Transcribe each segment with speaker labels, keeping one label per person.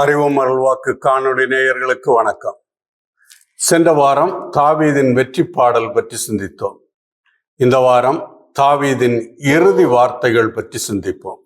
Speaker 1: அறிவும் அருள்வாக்கு காணொளி நேயர்களுக்கு வணக்கம். சென்ற வாரம் தாவீதின் வெற்றி பாடல் பற்றி சிந்தித்தோம். இந்த வாரம் தாவீதின் இறுதி வார்த்தைகள் பற்றி சிந்திப்போம்.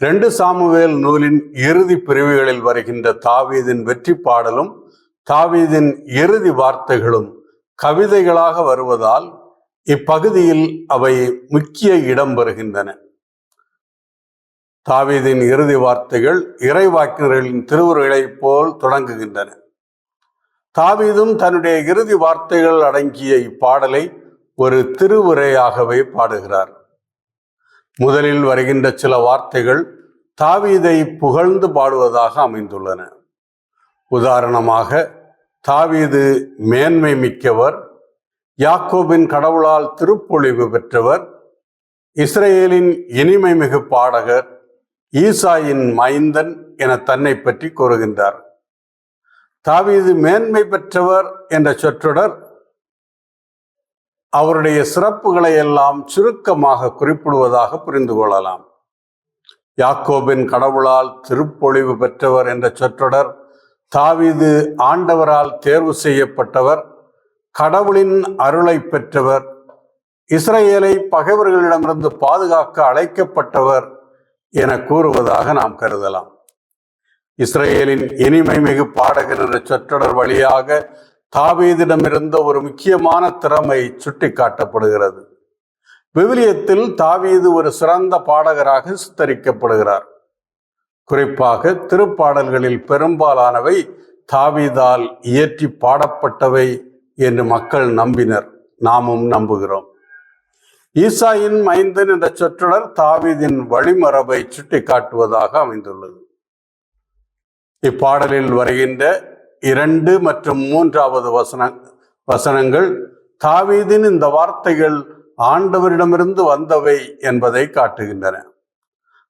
Speaker 1: ரெண்டு சாமுவேல் நூலின் இறுதி பிரிவுகளில் வருகின்ற தாவீதின் வெற்றி பாடலும் தாவீதின் இறுதி வார்த்தைகளும் கவிதைகளாக வருவதால் இப்பகுதியில் அவை முக்கிய இடம் பெறுகின்றன. தாவீதின் இறுதி வார்த்தைகள் இறைவாக்கினர்களின் திருவுரைகளைப் போல் தொடங்குகின்றன. தாவீதும் தன்னுடைய இறுதி வார்த்தைகள் அடங்கிய இப்பாடலை ஒரு திருவுரையாகவே பாடுகிறார். முதலில் வருகின்ற சில வார்த்தைகள் தாவீதை புகழ்ந்து பாடுவதாக அமைந்துள்ளன. உதாரணமாக தாவீது மேன்மை மிக்கவர் யாக்கோபின் கடவுளால் திருப்பொழிவு பெற்றவர் இஸ்ரேலின் இனிமை மிகு பாடகர் ஈசாயின் மைந்தன் என தன்னை பற்றி கூறுகின்றார். தாவீது மேன்மை பெற்றவர் என்ற சொற்றொடர் அவருடைய சிறப்புகளை எல்லாம் சுருக்கமாக குறிப்பிடுவதாக புரிந்து கொள்ளலாம். யாக்கோபின் கடவுளால் திருப்பொழிவு பெற்றவர் என்ற சொற்றொடர் தாவீது ஆண்டவரால் தேர்வு செய்யப்பட்டவர் கடவுளின் அருளை பெற்றவர் இஸ்ரேலை பகைவர்களிடமிருந்து பாதுகாக்க அழைக்கப்பட்டவர் என கூறுவதாக நாம் கருதலாம். இஸ்ரேலின் இனிமை மிகு பாடகர் என்ற சொற்றொடர் வழியாக தாவீதிடமிருந்த ஒரு முக்கியமான திறமை சுட்டிக்காட்டப்படுகிறது. விவிலியத்தில் தாவீது ஒரு சிறந்த பாடகராக சித்தரிக்கப்படுகிறார். குறிப்பாக திருப்பாடல்களில் பெரும்பாலானவை தாவீதால் இயற்றி பாடப்பட்டவை என்று மக்கள் நம்பினர். நாமும் நம்புகிறோம். ஈசாயின் மைந்தன் என்ற சொற்றொடர் தாவிதின் வழிமரபை சுட்டிக்காட்டுவதாக அமைந்துள்ளது. இப்பாடலில் வருகின்ற இரண்டு மற்றும் மூன்றாவது வசன வசனங்கள் தாவீதின் இந்த வார்த்தைகள் ஆண்டவரிடமிருந்து வந்தவை என்பதை காட்டுகின்றன.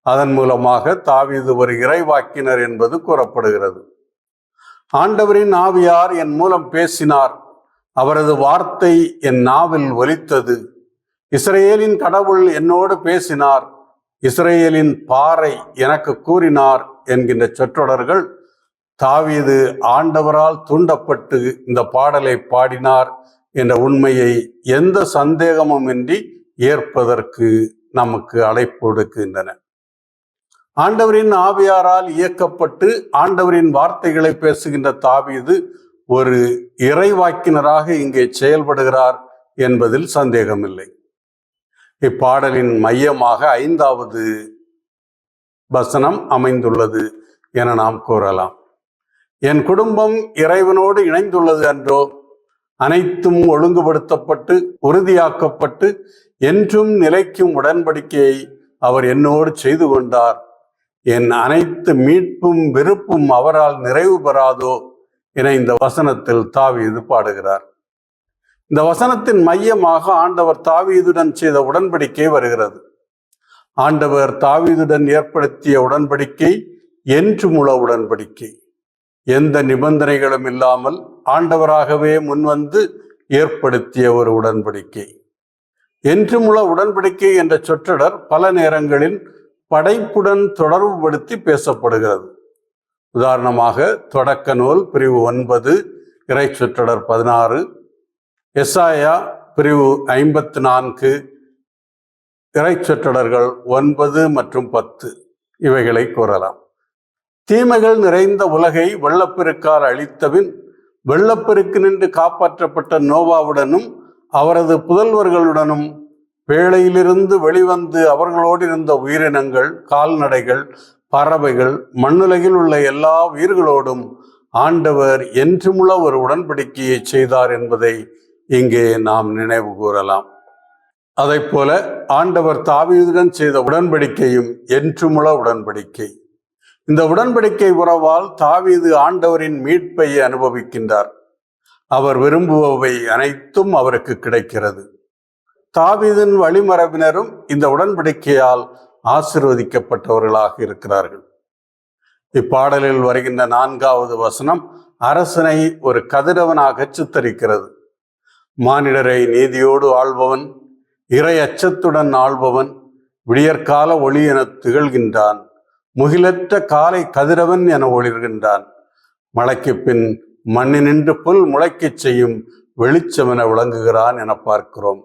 Speaker 1: அதன் மூலமாக தாவீது ஒரு இறைவாக்கினர் என்பது கூறப்படுகிறது. ஆண்டவரின் ஆவியார் என் மூலம் பேசினார் அவரது வார்த்தை என் நாவில் ஒலித்தது. இஸ்ரேலின் கடவுள் என்னோடு பேசினார். இஸ்ரேலின் பாறை எனக்கு கூறினார் என்கின்ற சொற்றொடர்கள் தாவீது ஆண்டவரால் தூண்டப்பட்டு இந்த பாடலை பாடினார் என்ற உண்மையை எந்த சந்தேகமும் இன்றி ஏற்பதற்கு நமக்கு அழைப்பு கொடுக்கின்றன ஆண்டவரின் ஆவியாரால் இயக்கப்பட்டு ஆண்டவரின் வார்த்தைகளை பேசுகின்ற தாவீது ஒரு இறைவாக்கினராக இங்கே செயல்படுகிறார் என்பதில் சந்தேகமில்லை. இப்பாடலின் மையமாக ஐந்தாவது வசனம் அமைந்துள்ளது என நாம் கூறலாம். என் குடும்பம் இறைவனோடு இணைந்துள்ளது அன்றோ அனைத்தும் ஒழுங்குபடுத்தப்பட்டு உறுதியாக்கப்பட்டு என்றும் நிலைக்கும் உடன்படிக்கையை அவர் என்னோடு செய்து கொண்டார். என் அனைத்து மீட்பும் விருப்பும் அவரால் நிறைவு பெறாதோ என இந்த வசனத்தில் தாவீது பாடுகிறார். இந்த வசனத்தின் மையமாக ஆண்டவர் தாவீதுடன் செய்த உடன்படிக்கை வருகிறது. ஆண்டவர் தாவீதுடன் ஏற்படுத்திய உடன்படிக்கை என்று முழ உடன்படிக்கை. எந்த நிபந்தனைகளும் இல்லாமல் ஆண்டவராகவே முன்வந்து ஏற்படுத்திய ஒரு உடன்படிக்கை. என்று முழ உடன்படிக்கை என்ற சொற்றொடர் பல நேரங்களில் படைப்புடன் தொடர்புபடுத்தி பேசப்படுகிறது. உதாரணமாக தொடக்க நூல் பிரிவு ஒன்பது இறை சொற்றொடர் பதினாறு எஸ்ஆயா பிரிவு ஐம்பத்து நான்கு இறைச்சொற்றொடர்கள் ஒன்பது மற்றும் பத்து. இவைகளை கூறலாம். தீமைகள் நிறைந்த உலகை வெள்ளப்பெருக்கால் அழித்தபின் வெள்ளப்பெருக்கு நின்று காப்பாற்றப்பட்ட நோவாவுடனும் அவரது புதல்வர்களுடனும் வேளையிலிருந்து வெளிவந்து அவர்களோடு இருந்த உயிரினங்கள் கால்நடைகள் பறவைகள் மண்ணுலகில் உள்ள எல்லா உயிர்களோடும் ஆண்டவர் என்றுமுள்ள ஒரு உடன்படிக்கையை செய்தார் என்பதை இங்கே நாம் நினைவு கூறலாம். அதை போல ஆண்டவர் தாவீதுடன் செய்த உடன்படிக்கையும் என்றுமுள உடன்படிக்கை. இந்த உடன்படிக்கை உறவால் தாவீது ஆண்டவரின் மீட்பை அனுபவிக்கின்றார். அவர் விரும்புபவை அனைத்தும் அவருக்கு கிடைக்கிறது. தாவீதின் வழிமரபினரும் இந்த உடன்படிக்கையால் ஆசிர்வதிக்கப்பட்டவர்களாக இருக்கிறார்கள். இப்பாடலில் வருகின்ற நான்காவது வசனம் அரசனை ஒரு கதிரவனாக சித்தரிக்கிறது. மானிடரை நீதியோடு ஆள்பவன் இறை அச்சத்துடன் ஆள்பவன் விடியற்கால ஒளி எனத் திகழ்கின்றான் முகிலற்ற காலை கதிரவன் என ஒளிர்கின்றான். மழைக்கு பின் மண்ணினின்று புல் முளைக்கச் செய்யும் வெளிச்சம் என விளங்குகிறான் என பார்க்கிறோம்.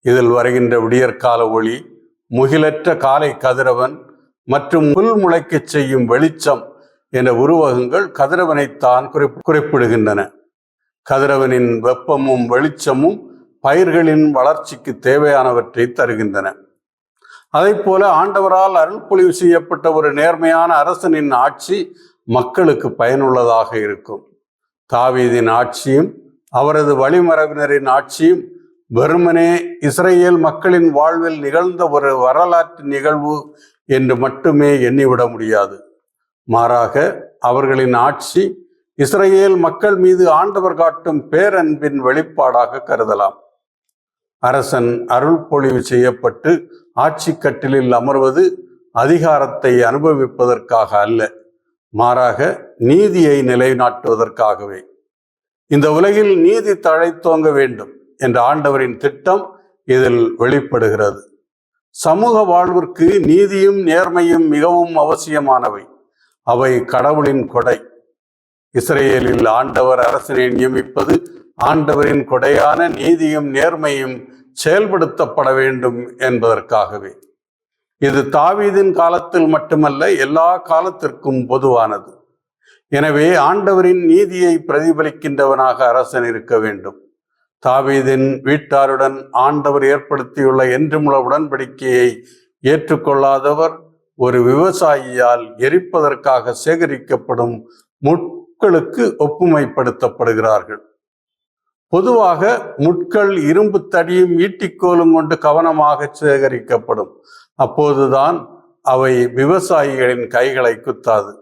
Speaker 1: இதில் வருகின்ற விடியற்கால ஒளி முகிலற்ற காலை கதிரவன் மற்றும் புல் முளைக்கச் செய்யும் வெளிச்சம் என உருவகங்கள் கதிரவனைத்தான் குறிப் குறிப்பிடுகின்றன. கதிரவனின் வெப்பமும் வெளிச்சமும் பயிர்களின் வளர்ச்சிக்கு தேவையானவற்றை தருகின்றன. போல ஆண்டவரால் அருள்பொழிவு செய்யப்பட்ட ஒரு நேர்மையான அரசனின் ஆட்சி மக்களுக்கு பயனுள்ளதாக இருக்கும். தாவீதின் ஆட்சியும் அவரது வழிமரபினரின் ஆட்சியும் வெறுமனே இஸ்ரேல் மக்களின் வாழ்வில் நிகழ்ந்த ஒரு வரலாற்று நிகழ்வு என்று மட்டுமே எண்ணிவிட முடியாது. மாறாக அவர்களின் ஆட்சி இஸ்ரேல் மக்கள் மீது ஆண்டவர் காட்டும் பேரன்பின் வெளிப்பாடாக கருதலாம். அரசன் அருள் பொழிவு செய்யப்பட்டு ஆட்சி கட்டிலில் அமர்வது அதிகாரத்தை அனுபவிப்பதற்காக அல்ல மாறாக நீதியை நிலைநாட்டுவதற்காகவே. இந்த உலகில் நீதி தழைத்தோங்க வேண்டும் என்ற ஆண்டவரின் திட்டம் இதில் வெளிப்படுகிறது. சமூக வாழ்விற்கு நீதியும் நேர்மையும் மிகவும் அவசியமானவை. அவை கடவுளின் கொடை. இஸ்ரேலில் ஆண்டவர் அரசனை நியமிப்பது ஆண்டவரின் கொடையான நீதியும் நேர்மையும் செயல்படுத்தப்பட வேண்டும் என்பதற்காகவே. இது தாவீதின் காலத்தில் மட்டுமல்ல எல்லா காலத்திற்கும் பொதுவானது. எனவே ஆண்டவரின் நீதியை பிரதிபலிக்கின்றவனாக அரசன் இருக்க வேண்டும். தாவீதின் வீட்டாருடன் ஆண்டவர் ஏற்படுத்தியுள்ள என்றுமுள்ள உடன்படிக்கையை ஏற்றுக்கொள்ளாதவர் ஒரு விவசாயியால் எரிப்பதற்காக சேகரிக்கப்படும் முட் முட்களுக்கு ஒப்புமைப்படுத்தப்படுகிறார்கள். பொதுவாக முட்கள் இரும்பு தடியும் ஈட்டிக்கோலும் கொண்டு கவனமாக சேகரிக்கப்படும். அப்போதுதான் அவை விவசாயிகளின் கைகளை குத்தாது.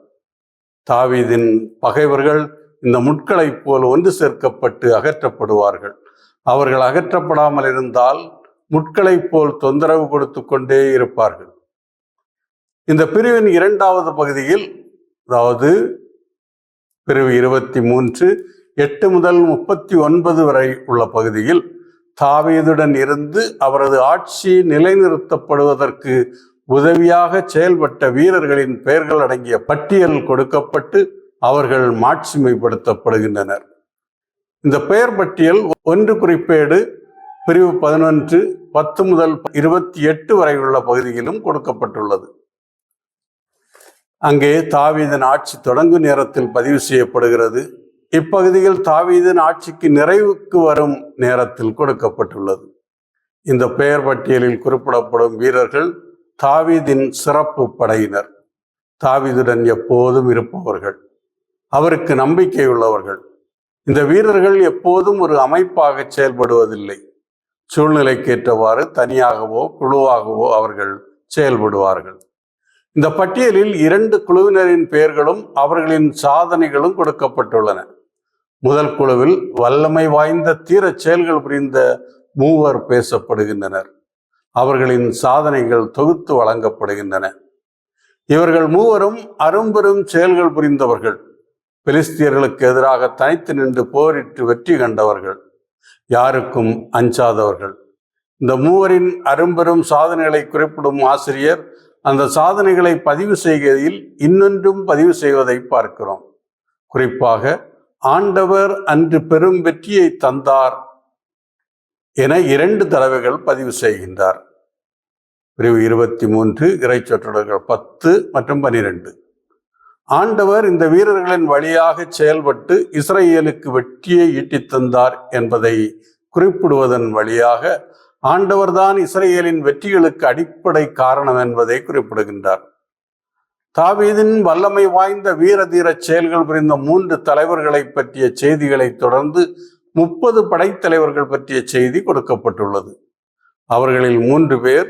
Speaker 1: தாவீதின் பகைவர்கள் இந்த முட்களைப் போல் ஒன்று சேர்க்கப்பட்டு அகற்றப்படுவார்கள். அவர்கள் அகற்றப்படாமல் இருந்தால் முட்களைப் போல் தொந்தரவு கொடுத்து கொண்டே இருப்பார்கள். இந்த பிரிவின் இரண்டாவது பகுதியில் அதாவது பிரிவு இருபத்தி மூன்று எட்டு முதல் முப்பத்தி ஒன்பது வரை உள்ள பகுதியில் தாவீதுடன் இருந்து அவரது ஆட்சி நிலைநிறுத்தப்படுவதற்கு உதவியாக செயல்பட்ட வீரர்களின் பெயர்கள் அடங்கிய பட்டியல் கொடுக்கப்பட்டு அவர்கள் மாட்சிமைப்படுத்தப்படுகின்றனர். இந்த பெயர் பட்டியல் ஒன்று குறிப்பேடு பிரிவு பதினொன்று பத்து முதல் இருபத்தி எட்டு வரை உள்ள பகுதியிலும் கொடுக்கப்பட்டுள்ளது. அங்கே தாவீதன் ஆட்சி தொடங்கும் நேரத்தில் பதிவு செய்யப்படுகிறது. இப்பகுதியில் தாவீதின் ஆட்சிக்கு நிறைவுக்கு வரும் நேரத்தில் கொடுக்கப்பட்டுள்ளது. இந்த பெயர் பட்டியலில் குறிப்பிடப்படும் வீரர்கள் தாவீதின் சிறப்பு படையினர். தாவீதுடன் எப்போதும் இருப்பவர்கள். அவருக்கு நம்பிக்கை உள்ளவர்கள் இந்த வீரர்கள் எப்போதும் ஒரு அமைப்பாக செயல்படுவதில்லை. சூழ்நிலைக்கேற்றவாறு தனியாகவோ குழுவாகவோ அவர்கள் செயல்படுவார்கள். இந்த பட்டியலில் இரண்டு குழுவினரின் பெயர்களும் அவர்களின் சாதனைகளும் கொடுக்கப்பட்டுள்ளன. முதல் குழுவில் வல்லமை வாய்ந்த தீரச் செயல்கள் புரிந்த மூவர் பேசப்படுகின்றனர். அவர்களின் சாதனைகள் தொகுத்து வழங்கப்படுகின்றன. இவர்கள் மூவரும் அரும்பெரும் செயல்கள் புரிந்தவர்கள். பெலிஸ்தியர்களுக்கு எதிராக தனித்து நின்று போரிட்டு வெற்றி கண்டவர்கள். யாருக்கும் அஞ்சாதவர்கள். இந்த மூவரின் அரும்பெரும் சாதனைகளை குறிப்பிடும் ஆசிரியர் அந்த சாதனைகளை பதிவு செய்கையில் இன்னொன்றும் பதிவு செய்வதை பார்க்கிறோம். குறிப்பாக ஆண்டவர் அன்று பெரும் வெற்றியை தந்தார் என இரண்டு தடவைகள் பதிவு செய்கின்றார். பிரிவு இருபத்தி மூன்று இறைச்சொற்றொடர்கள் பத்து மற்றும் பனிரெண்டு. ஆண்டவர் இந்த வீரர்களின் வழியாக செயல்பட்டு இஸ்ரேலுக்கு வெற்றியை ஈட்டித் தந்தார் என்பதை குறிப்பிடுவதன் வழியாக ஆண்டவர்தான் இஸ்ரேலின் வெற்றிகளுக்கு அடிப்படை காரணம் என்பதை குறிப்பிடுகின்றார். தாவீதின் வல்லமை வாய்ந்த வீர தீர செயல்கள் புரிந்த மூன்று தலைவர்களை பற்றிய செய்திகளை தொடர்ந்து முப்பது படைத்தலைவர்கள் பற்றிய செய்தி கொடுக்கப்பட்டுள்ளது. அவர்களில் மூன்று பேர்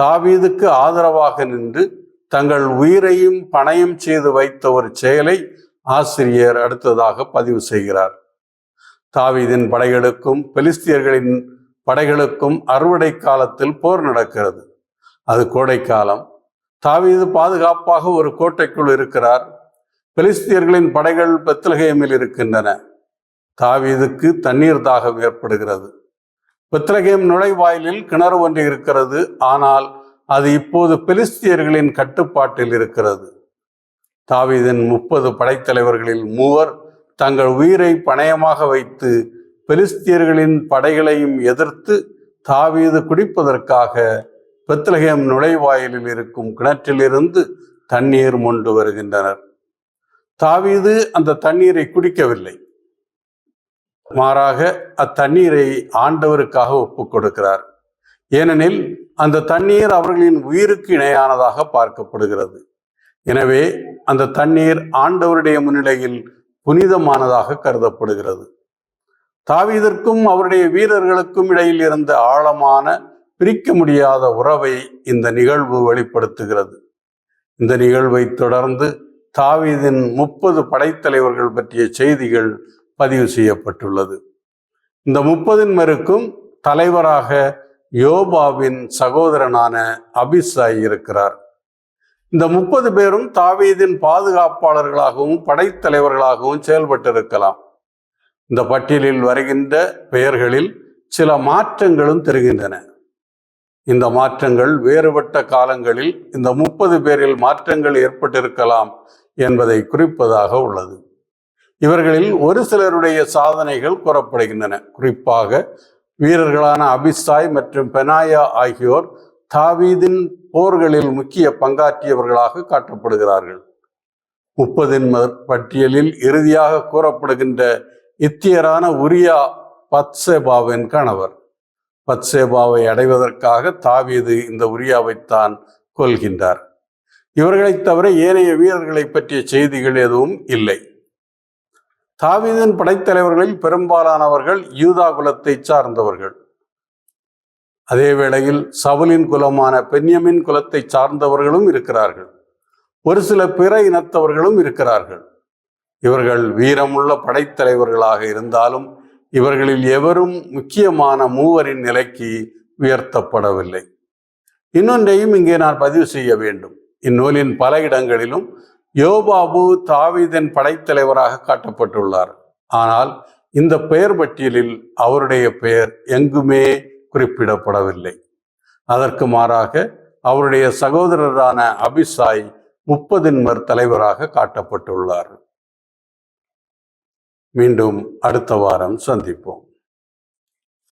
Speaker 1: தாவீதுக்கு ஆதரவாக நின்று தங்கள் உயிரையும் பணையும் செய்து வைத்த ஒரு செயலை ஆசிரியர் அடுத்ததாக பதிவு செய்கிறார். தாவீதின் படைகளுக்கும் பெலிஸ்தியர்களின் படைகளுக்கும் அறுவடை காலத்தில் போர் நடக்கிறது. அது கோடைக்காலம் தாவீது பாதுகாப்பாக ஒரு கோட்டைக்குள் இருக்கிறார். பெலிஸ்தியர்களின் படைகள் பெத்லகேமில் இருக்கின்றன. தாவீதுக்கு தண்ணீர் தாகம் ஏற்படுகிறது. பெத்லகேம் நுழைவாயிலில் கிணறு ஒன்று இருக்கிறது. ஆனால் அது இப்போது பெலிஸ்தியர்களின் கட்டுப்பாட்டில் இருக்கிறது. தாவீதின் முப்பது படைத்தலைவர்களில் மூவர் தங்கள் உயிரை பணயமாக வைத்து பெலிஸ்தியர்களின் படைகளையும் எதிர்த்து தாவீது குடிப்பதற்காக பெத்லகேம் நுழைவாயிலில் இருக்கும் கிணற்றிலிருந்து தண்ணீர் மொண்டு வருகின்றனர். தாவீது அந்த தண்ணீரை குடிக்கவில்லை. மாறாக அத்தண்ணீரை ஆண்டவருக்காக ஒப்புக் கொடுக்கிறார். ஏனெனில் அந்த தண்ணீர் அவர்களின் உயிருக்கு இணையானதாக பார்க்கப்படுகிறது. எனவே அந்த தண்ணீர் ஆண்டவருடைய முன்னிலையில் புனிதமானதாக கருதப்படுகிறது. தாவீதற்கும் அவருடைய வீரர்களுக்கும் இடையில் இருந்த ஆழமான பிரிக்க முடியாத உறவை இந்த நிகழ்வு வெளிப்படுத்துகிறது. இந்த நிகழ்வை தொடர்ந்து தாவீதின் முப்பது படைத்தலைவர்கள் பற்றிய செய்திகள் பதிவு செய்யப்பட்டுள்ளது. இந்த முப்பதின் மருக்கும் தலைவராக யோபாவின் சகோதரனான அபிசாய் இருக்கிறார். இந்த முப்பது பேரும் தாவீதின் பாதுகாப்பாளர்களாகவும் படைத்தலைவர்களாகவும் செயல்பட்டிருக்கலாம். இந்த பட்டியலில் வருகின்ற பெயர்களில் சில மாற்றங்களும் தெரிகின்றன. இந்த மாற்றங்கள் வேறுபட்ட காலங்களில் இந்த முப்பது பேரில் மாற்றங்கள் ஏற்பட்டிருக்கலாம் என்பதை குறிப்பதாக உள்ளது. இவர்களில் ஒரு சிலருடைய சாதனைகள் கூறப்படுகின்றன. குறிப்பாக வீரர்களான அபிசாய் மற்றும் பெனாயா ஆகியோர் தாவீதின் போர்களில் முக்கிய பங்காற்றியவர்களாக காட்டப்படுகிறார்கள். முப்பதின் பட்டியலில் இறுதியாக கூறப்படுகின்ற இத்தியரான உரியா பத்சேபாவின் கணவர். பத்சேபாவை அடைவதற்காக தாவீது இந்த உரியாவைத்தான் கொள்கின்றார் இவர்களைத் தவிர ஏனைய வீரர்களை பற்றிய செய்திகள் எதுவும் இல்லை. தாவீதின் படைத்தலைவர்களில் பெரும்பாலானவர்கள் யூதா குலத்தை சார்ந்தவர்கள். அதே வேளையில் சவுலின் குலமான பென்யமின் குலத்தை சார்ந்தவர்களும் இருக்கிறார்கள். ஒரு சில பிற இனத்தவர்களும் இருக்கிறார்கள். இவர்கள் வீரமுள்ள படைத்தலைவர்களாக இருந்தாலும் இவர்களில் எவரும் முக்கியமான மூவரின் நிலைக்கு உயர்த்தப்படவில்லை. இன்னொன்றையும் இங்கே நான் பதிவு செய்ய வேண்டும். இந்நூலின் பல இடங்களிலும் யோபாபு தாவீதன் படைத்தலைவராக காட்டப்பட்டுள்ளார். ஆனால் இந்த பெயர் பட்டியலில் அவருடைய பெயர் எங்குமே குறிப்பிடப்படவில்லை. அதற்கு மாறாக அவருடைய சகோதரரான அபிசாய் முப்பதின்மர் தலைவராக காட்டப்பட்டுள்ளார். மீண்டும் அடுத்த வாரம் சந்திப்போம்.